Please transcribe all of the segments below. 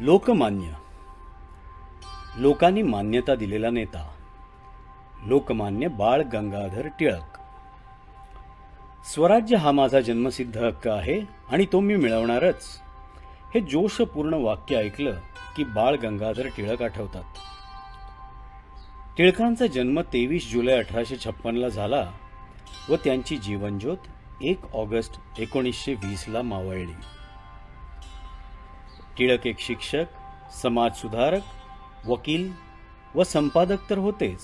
लोकमान्य. लोकांनी मान्यता दिलेला नेता. लोकमान्य बाळ गंगाधर टिळक. स्वराज्य हा माझा जन्मसिद्ध हक्क आहे आणि तो मी मिळवणारच. हे जोशपूर्ण वाक्य ऐकलं की बाळ गंगाधर टिळक आठवतात. टिळकांचा जन्म तेवीस जुलै अठराशे छप्पनला झाला व त्यांची जीवनज्योत एक ऑगस्ट एकोणीसशे वीसला मावळली. टिळक एक शिक्षक समाजसुधारक वकील व संपादक तर होतेच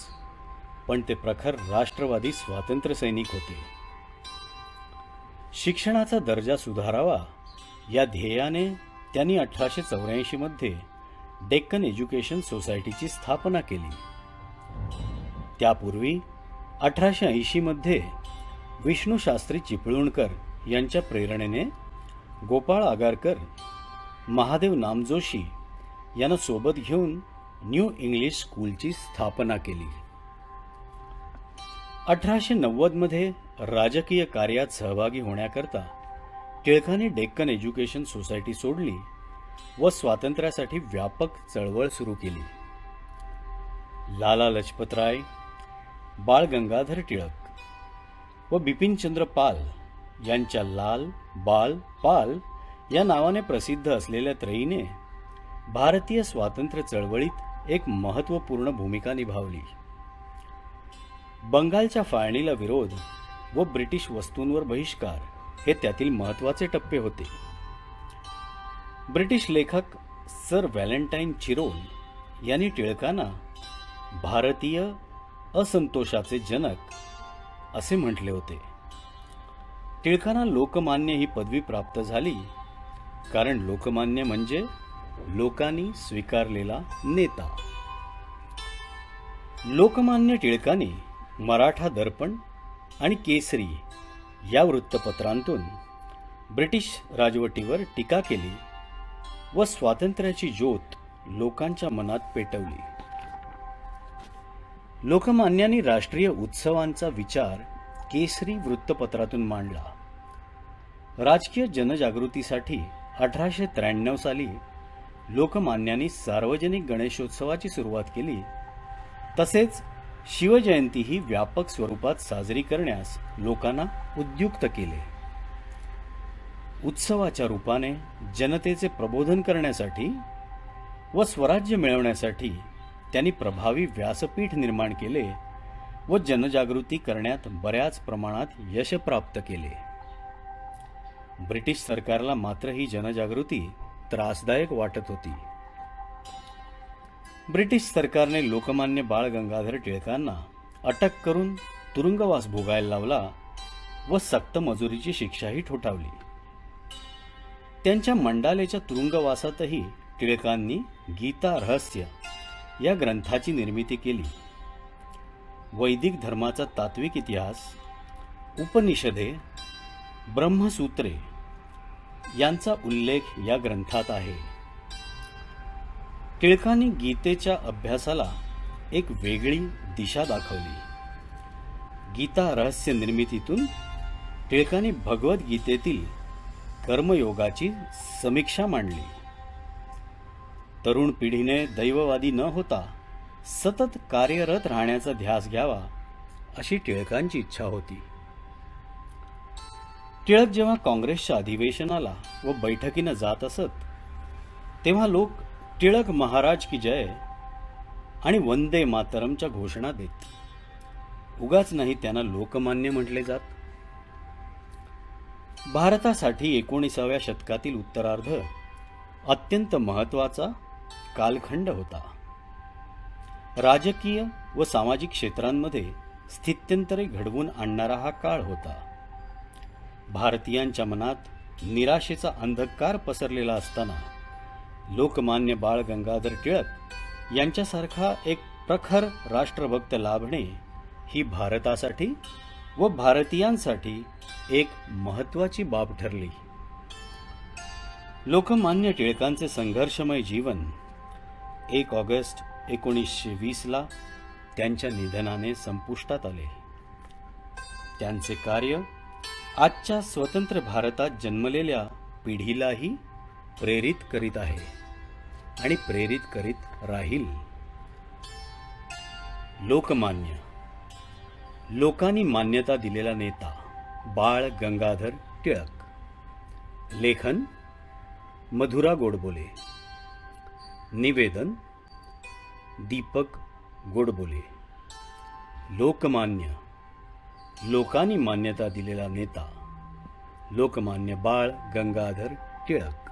पण ते प्रखर राष्ट्रवादी स्वातंत्र्यसैनिक होते. शिक्षणाचा दर्जा सुधारावा या ध्येयाने त्यांनी अठराशे चौऱ्याऐंशी मध्ये डेक्कन एज्युकेशन सोसायटीची स्थापना केली. त्यापूर्वी अठराशे ऐंशीमध्ये विष्णू शास्त्री चिपळूणकर यांच्या प्रेरणेने गोपाळ आगारकर महादेव नामजोशी यांना सोबत घेऊन न्यू इंग्लिश स्कूलची स्थापना केली. अठराशे नव्वदमध्ये राजकीय कार्यात सहभागी होण्याकरता टिळकांनी डेक्कन एज्युकेशन सोसायटी सोडली व स्वातंत्र्यासाठी व्यापक चळवळ सुरू केली. लाला लजपतराय बाळ गंगाधर टिळक व बिपिनचंद्र पाल यांच्या लाल बाल पाल या नावाने प्रसिद्ध असलेल्या त्रयीने भारतीय स्वातंत्र्य चळवळीत एक महत्त्वपूर्ण भूमिका निभावली. बंगालच्या फाळणीला विरोध व ब्रिटिश वस्तूंवर बहिष्कार हे त्यातील महत्त्वाचे टप्पे होते. ब्रिटिश लेखक सर व्हॅलेंटाईन चिरोल यांनी टिळकांना भारतीय असंतोषाचे जनक असे म्हटले होते. टिळकांना लोकमान्य ही पदवी प्राप्त झाली कारण लोकमान्य म्हणजे लोकांनी स्वीकारलेला नेता. लोकमान्य टिळकांनी मराठा दर्पण आणि केसरी या वृत्तपत्रांतून ब्रिटिश राजवटीवर टीका केली व स्वातंत्र्याची ज्योत लोकांच्या मनात पेटवली. लोकमान्यांनी राष्ट्रीय उत्सवांचा विचार केसरी वृत्तपत्रातून मांडला. राजकीय जनजागृतीसाठी अठराशे त्र्याण्णव साली लोकमान्यांनी सार्वजनिक गणेशोत्सवाची सुरुवात केली. तसेच शिवजयंती ही व्यापक स्वरूपात साजरी करण्यास लोकांना उद्युक्त केले. उत्सवाच्या रूपाने जनतेचे प्रबोधन करण्यासाठी व स्वराज्य मिळवण्यासाठी त्यांनी प्रभावी व्यासपीठ निर्माण केले व जनजागृती करण्यात बऱ्याच प्रमाणात यश प्राप्त केले. ब्रिटिश सरकारला मात्र ही जनजागृती त्रासदायक वाटत होती. ब्रिटिश सरकारने लोकमान्य बाळ गंगाधर टिळकांना अटक करून तुरुंगवास भोगायला लावला व सक्त मजुरीची शिक्षाही ठोठावली. त्यांच्या मंडालेच्या तुरुंगवासातही टिळकांनी गीता रहस्य या ग्रंथाची निर्मिती केली. वैदिक धर्माचा तात्विक इतिहास उपनिषदे ब्रह्मसूत्रे यांचा उल्लेख या ग्रंथात आहे. टिळकांनी गीतेच्या अभ्यासाला एक वेगळी दिशा दाखवली. गीता रहस्य निर्मितीतून टिळकांनी भगवद्गीतेतील कर्मयोगाची समीक्षा मांडली. तरुण पिढीने दैववादी न होता सतत कार्यरत राहण्याचा ध्यास घ्यावा अशी टिळकांची इच्छा होती. टिळक जेव्हा काँग्रेसच्या अधिवेशनाला व बैठकीनं जात असत तेव्हा लोक टिळक महाराज की जय आणि वंदे मातरमच्या घोषणा देत. उगाच नाही त्यांना लोकमान्य म्हटले जात. भारतासाठी एकोणीसाव्या शतकातील उत्तरार्ध अत्यंत महत्त्वाचा कालखंड होता. राजकीय व सामाजिक क्षेत्रांमध्ये स्थित्यंतरे घडवून आणणारा हा काळ होता. भारतीयांच्या मनात निराशेचा अंधकार पसरलेला असताना लोकमान्य बाळ गंगाधर टिळक यांच्यासारखा एक प्रखर राष्ट्रभक्त लाभणे ही भारतासाठी व भारतीयांसाठी एक महत्वाची बाब ठरली. लोकमान्य टिळकांचे संघर्षमय जीवन एक ऑगस्ट एकोणीसशे वीसला त्यांच्या निधनाने संपुष्टात आले. त्यांचे कार्य आजच्या स्वतंत्र भारतात जन्मलेल्या पिढीलाही प्रेरित करीत आहे आणि प्रेरित करीत राहील. लोकमान्य. लोकांनी मान्यता दिलेला नेता बाळ गंगाधर टिळक. लेखन मधुरा गोडबोले. निवेदन दीपक गोडबोले. लोकमान्य. लोकांनी मान्यता दिलेला नेता लोकमान्य बाळ गंगाधर टिळक.